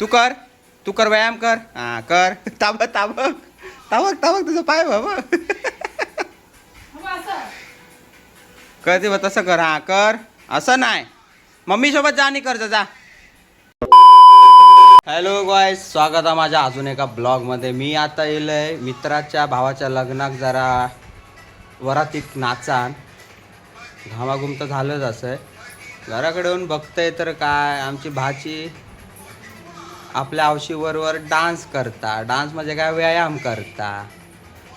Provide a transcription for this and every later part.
तू कर तू कर व्यायाम कर. हां कर. ताबक ताबक. ताबक ताबक तुझं पाय बाबा. कर ते तसं कर. हां कर. असं नाही. मम्मी सोबत जा आणि कर जा, जा. हॅलो गॉय स्वागत आहे माझ्या अजून एका ब्लॉगमध्ये. मी आता येलो आहे मित्राच्या भावाच्या लग्नाक जरा वरातीत नाचान. घामाघूम तर झालंच असं. घराकडे येऊन बघतंय तर काय आमची भाची आपल्या आवशीवर वर डान्स करता. डान्स म्हणजे काय? व्यायाम करता.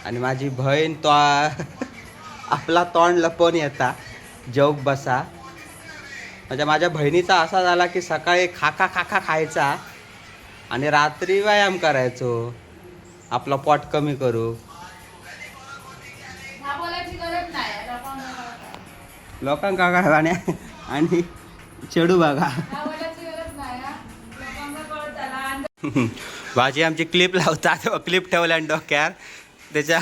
आणि माझी बहीण तो आपला तोंड लपवून येता. जेवक बसा. म्हणजे माझ्या बहिणीचा असा झाला की सकाळी खाका खाका खायचा आणि रात्री व्यायाम करायचो. आपला पोट कमी करू. लोकांका काय आणि चेडू बघा. भाजी आमची क्लिप लावतात. क्लिप ठेवल्या डोक्यात. त्याच्या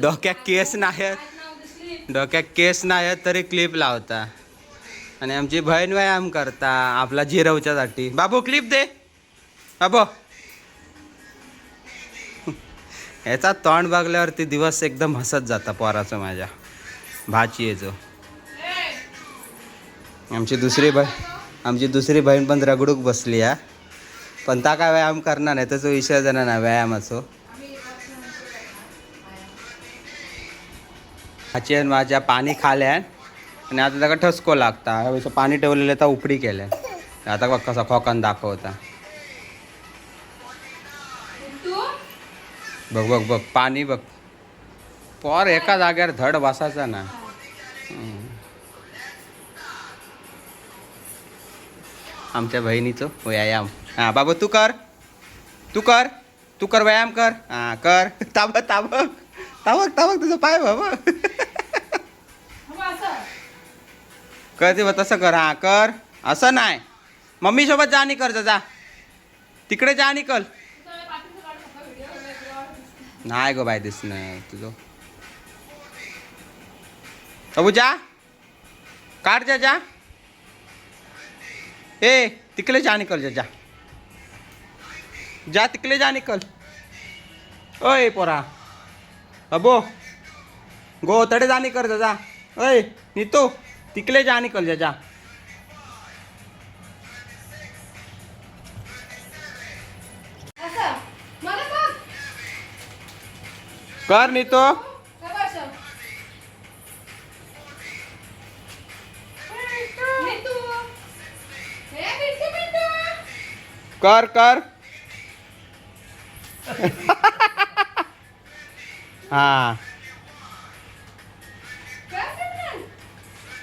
डोक्यात केस नाहीत डोक्यात केस नाहीत तरी क्लिप लावता आणि आमची बहीण व्यायाम करता आपला जिरवच्यासाठी बाबू क्लिप दे. बाबू. याचा तोंड बघल्यावरती दिवस एकदम हसत जाता पोराचं माझ्या. भाची येचो आमची दुसरी बहीण आमची दुसरी बहीण पण रगडूक बसली आहे पण ता काय व्यायाम करणार नाही त्याचा विषय जण ना व्यायामाचो. आणि माझ्या पाणी खाल्यान आणि आता त्याला ठसको लागता. असं पाणी ठेवलेलं तर उपडी केल्या आता बघ कसा खोकान दाखवता. बघ बघ बघ पाणी बघ. पोर एका जाग्यावर धड बसायचा ना. आमच्या बहिणीचं. व्यायाम. हां बाबा तू कर. तू कर. तू कर व्यायाम कर. हां कर. ताबक ताबक. ताबक ताबक तुझं पाय बाबा. कर ते तसं कर. हां कर. असं नाही. मम्मीसोबत जा आणि कर जा, जा. तिकडे जा आणि कर. नाही गो बाय दिस नाही तुझं. अबू जा. काढ जा जा. ए तिकडे जा निकल जा जा. तिकडे जा निकल. ओय पोरा. अबो. गो तडे जा निकर जा जा. ओय नीतो. तिकडे जा निकल जा जा. कर नीतो. कर कर. हा.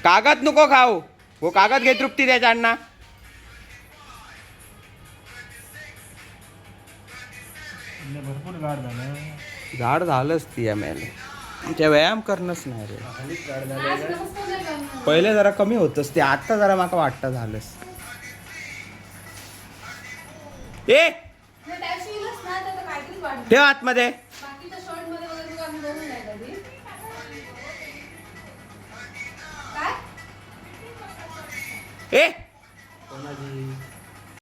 कागद नको खाऊ. हो कागद घे तृप्ती द्यायचा अण्णा भरपूर गाड झालं. झाड झालंच ती या मेले व्यायाम करणंच नाही रे. पहिले जरा कमी होतच ते आता जरा माका वाटतं झालंच. ए ठेव आतमध्ये. ए